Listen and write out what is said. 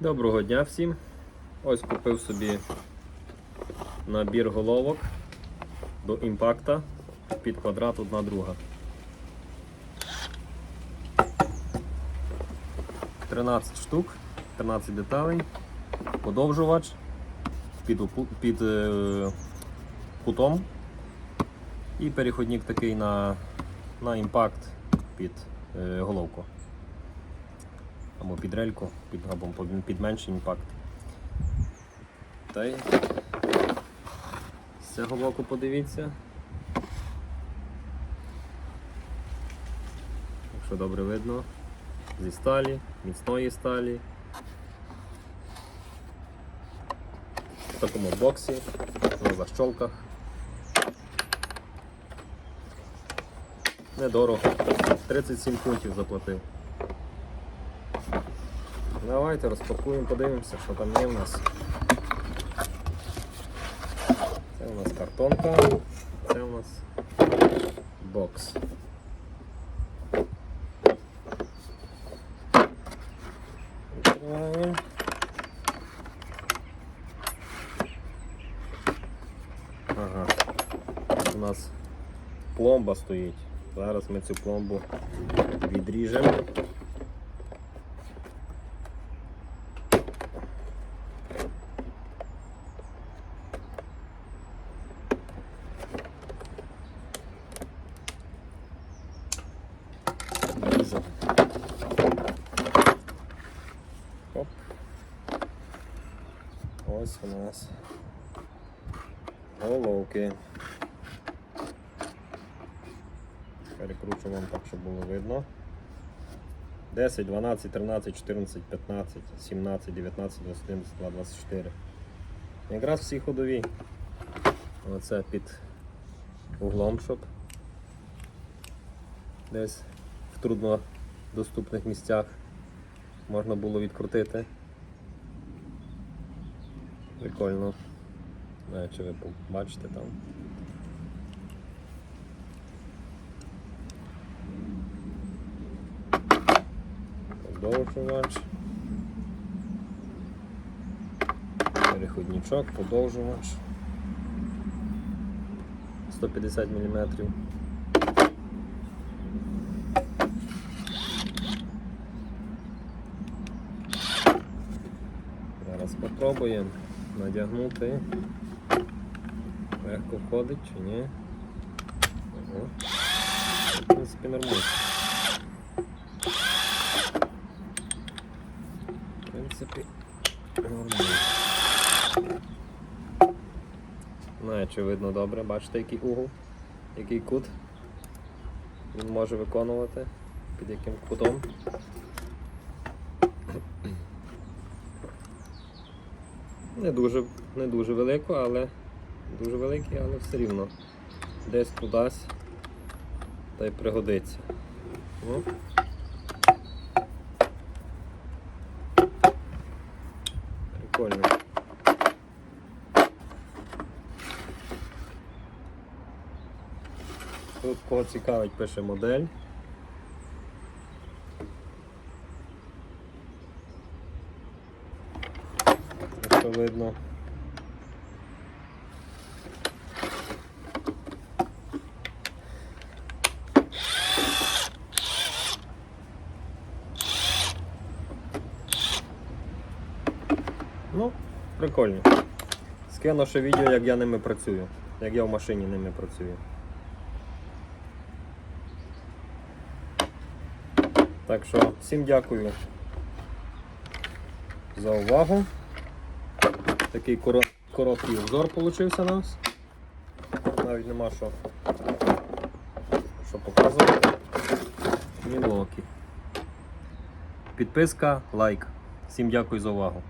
Доброго дня всім. Ось купив собі набір головок до імпакта під квадрат одна друга. 13 штук, 13 деталей, подовжувач під, під е, кутом і переходник такий на, на імпакт під е, головку або під рельку, під, або під- менший імпакт. Та й з цього боку подивіться. Якщо добре видно, зі сталі, міцної сталі. В такому боксі, на защолках. Недорого. 37 фунтів заплатив. Давайте розпакуємо, подивимося, що там є в нас. Це у нас картонка, це у нас бокс. Ага. У нас пломба стоїть. Зараз ми цю пломбу відріжемо. Ось у нас головки. Перекручу вам так, щоб було видно. 10, 12, 13, 14, 15, 17, 19, 20, 22, 24. Якраз всі ходові. Оце під углом, щоб десь в труднодоступних місцях можна було відкрутити. Прикольно. Знаю, чи ви побачите там. Подовжувач. Переходничок, подовжувач. 150 мм. Зараз спробуємо надягнути. Легко входить чи ні. Ага. В принципі, нормально. В принципі, нормально. Знаю, чи видно добре, бачите, який угол, який кут він може виконувати, під яким кутом. Не дуже, не дуже велико, але дуже великий, але все рівно. Десь кудись та й пригодиться. Ну. Прикольно. Тут кого цікавить, пише модель. Якщо видно. Ну, прикольно. Скину ще відео, як я ними працюю, як я в машині ними працюю. Так що всім дякую за увагу. Такий короткий узор вийшов у нас. Навіть нема що, що показувати. Мілокі. Підписка, лайк. Всім дякую за увагу.